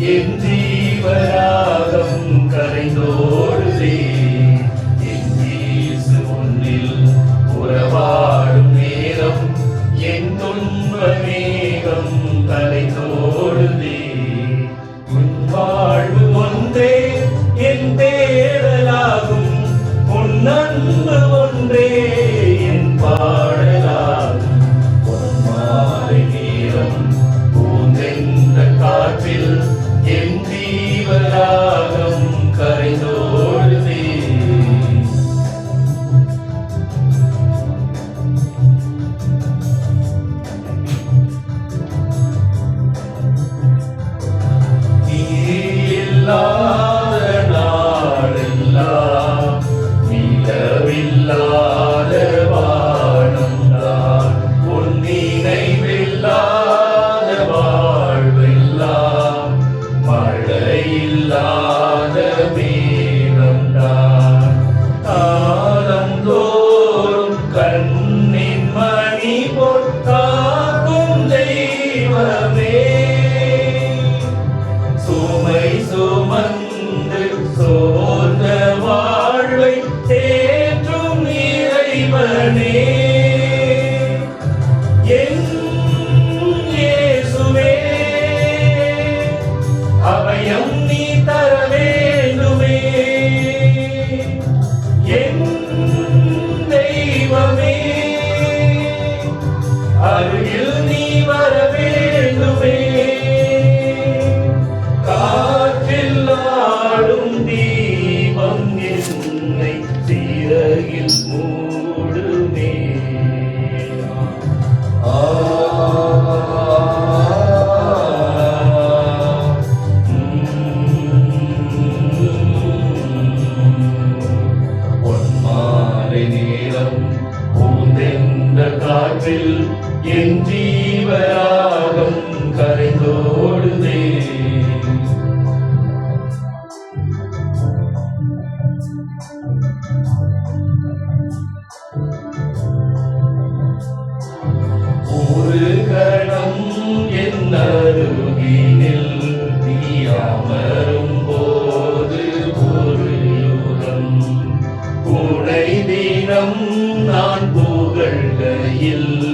என்று بالله Hallelujah. காற்றில் என் ஜீவராகம் கரைந்தோடுதே. ஒரு கணம் என் அருகினில் தீயாமரும் போது ஒரு யுகம். உடை தினம் நான் வெள்ளையில்